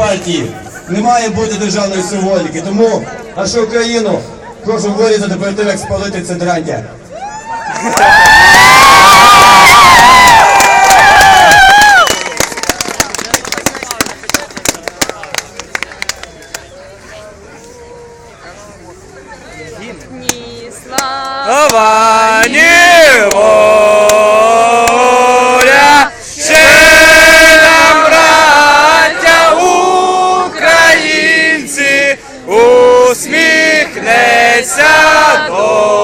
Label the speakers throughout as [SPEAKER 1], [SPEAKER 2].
[SPEAKER 1] партії. Не має бути державної символіки. Тому нашу Україну прошу вирізати перед тим, як спалити центрантя.
[SPEAKER 2] Ні, слава.
[SPEAKER 3] Овані усміхнеться до.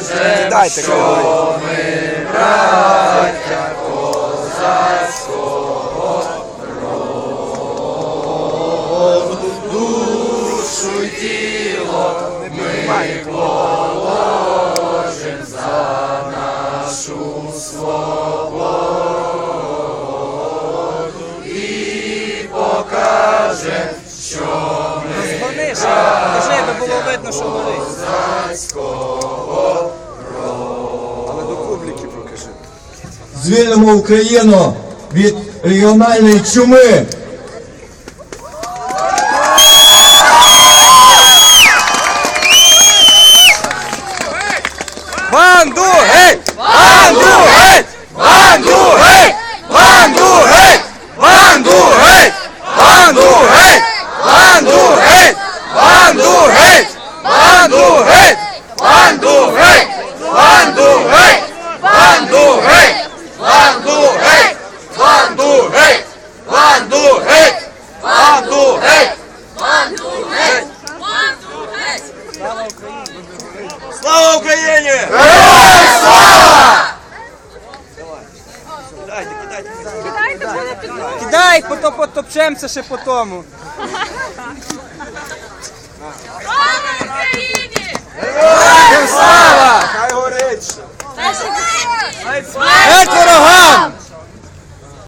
[SPEAKER 3] Читайте, що ми, браття козацького роду, душу тіло ми положим за нашу свободу і
[SPEAKER 4] покажем, що ми. Розгониш, щоб було видно, що
[SPEAKER 3] були.
[SPEAKER 1] Звільнимо Україну від регіональної чуми.
[SPEAKER 3] Банду геть! Банду геть! Банду геть! Банду геть! Банду геть! Банду геть! Банду геть! Банду геть! Банду геть! Банду геть!
[SPEAKER 2] Кидайте,
[SPEAKER 4] кидайте. Кидайте, потопчемося ще по тому.